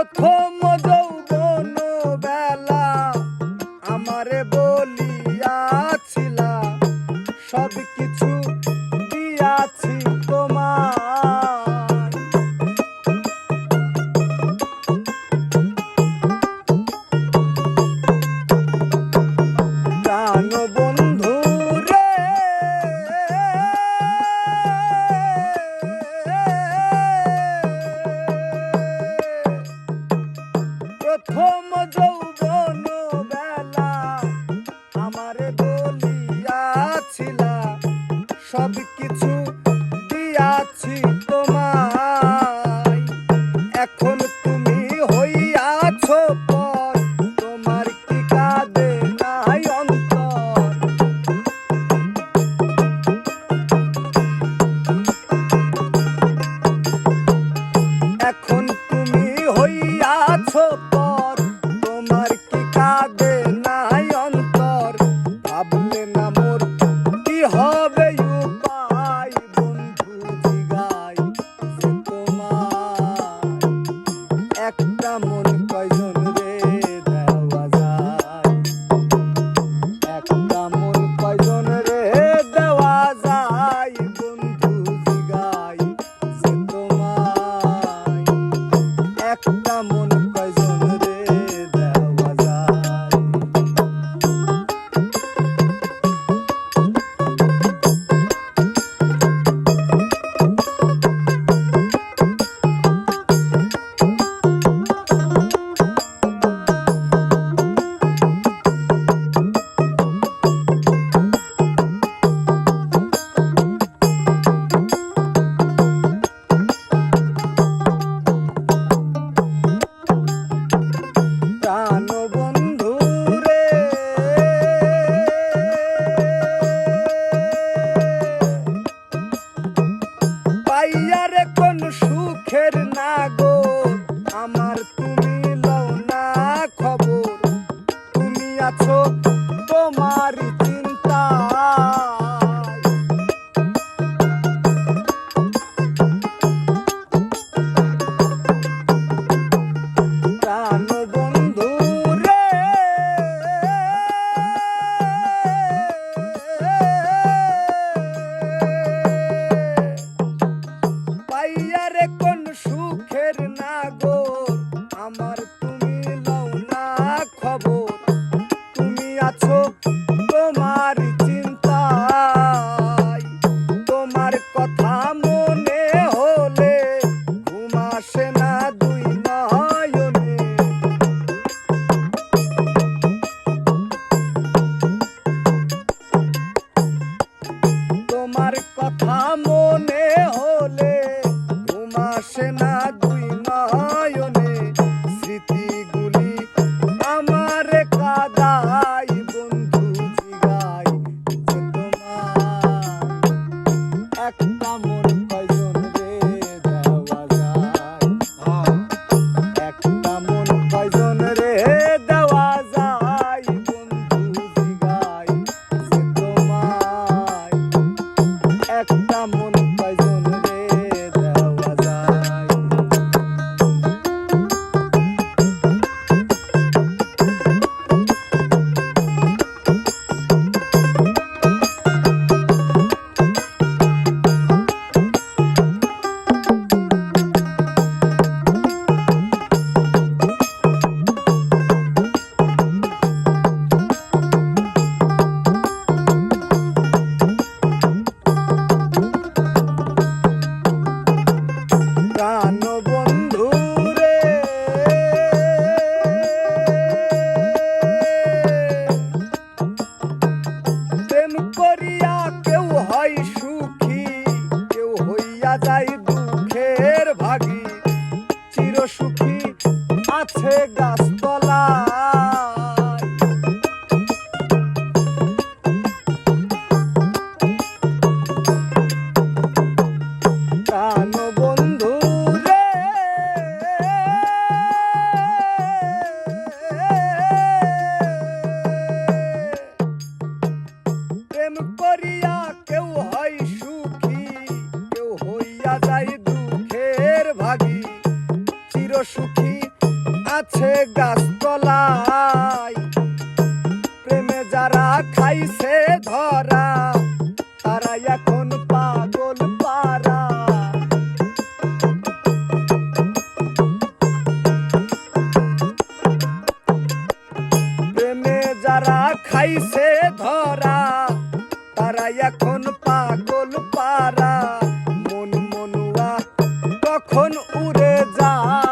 the top. খুঁজছি তোমায়। এখন খবর, আমার তুমি লও না খবর। তুমি আছো তোমার চিন্তায়। তোমার কথা মনে হলে না দুই নয়নে। তোমার কথা মনে হলে ঘুম না একটা মন গাছতলায়। প্রেমে যারা খাইছে ধরা তারা এখন পাগল পারা প্রেমে যারা খাইছে ধরা তারা এখন পাগল পারা মন মনুয়া তখন উড়ে যায়।